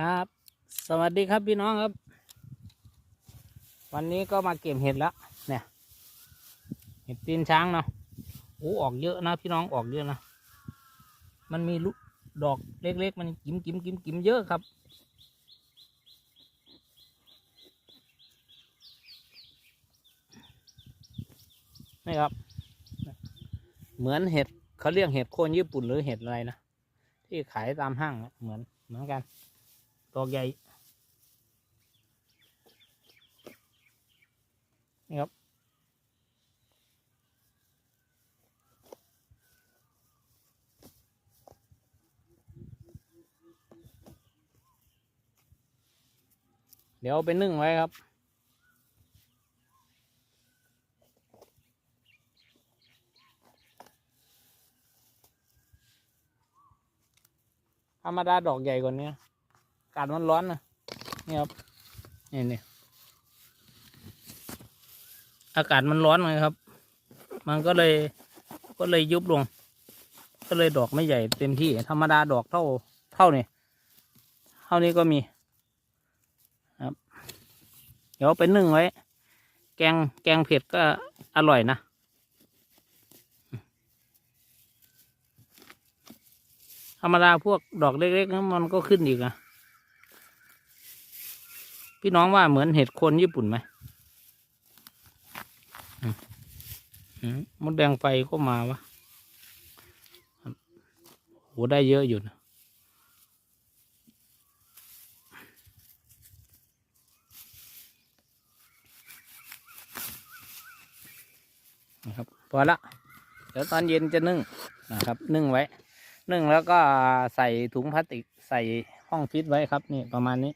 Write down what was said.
ครับ สวัสดีครับพี่น้องครับ วันนี้ก็มาเก็บเห็ดแล้วเนี่ย เห็ดตีนช้างเนาะโอ้ออกเยอะนะพี่น้องออกเยอะนะ มันมีลูกดอกเล็กๆ มันกิมกิมกิมกิมเยอะครับ นี่ครับ เหมือนเห็ดเขาเรียกเห็ดโคนญี่ปุ่นหรือเห็ดอะไรนะ ที่ขายตามห้างเหมือนเหมือนกัน ตัวใหญ่นี่ครับเดี๋ยวไปนึ่งไว้ครับ ธรรมดาดอกใหญ่กว่านี้ากาศมันร้อนนะนี่ครับนี่นี่อากาศมันร้อนไงครับ มันก็เลยก็เลยยุบลง ก็เลยดอกไม่ใหญ่เต็มที่ ธรรมดาดอกเท่าเท่านี้เท่านี้ก็มีครับ เดี๋ยวเอาไปนึ่งไว้ แกงแกงเผ็ดก็อร่อยนะธรรมดาพวกดอกเล็กๆนั้นมันก็ขึ้นอีกนะ พี่น้องว่าเหมือนเห็ดโคนญี่ปุ่นไหมมดแดงไฟก็มาวะครับโหได้เยอะอยู่นะนะครับพอละเดี๋ยวตอนเย็นจะนึ่งนะครับ นึ่งไว้ นึ่งแล้วก็ใส่ถุงพลาสติกใส่ห้องฟิตไว้ครับ นี่ประมาณนี้